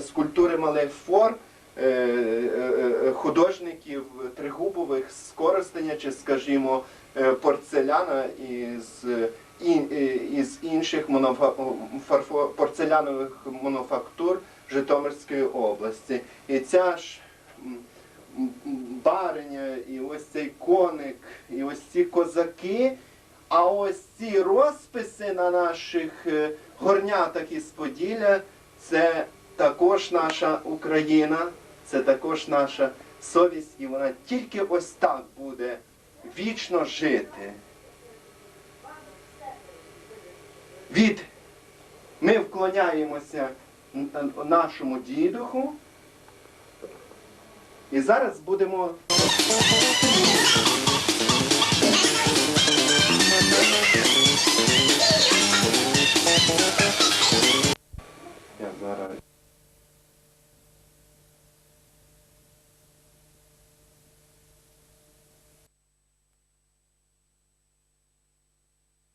скульптури малих форм е, е, е, художників Тригубових з Коростеня чи, скажімо, порцеляна із, із інших монофа- порцелянових мануфактур Житомирської області. І ця ж бариня, і ось цей коник, і ось ці козаки. А ось ці розписи на наших горнятах із Поділля це також наша Україна, це також наша совість, і вона тільки ось так буде вічно жити. Від ми вклоняємося нашому дідуху. І зараз будемо Я зараз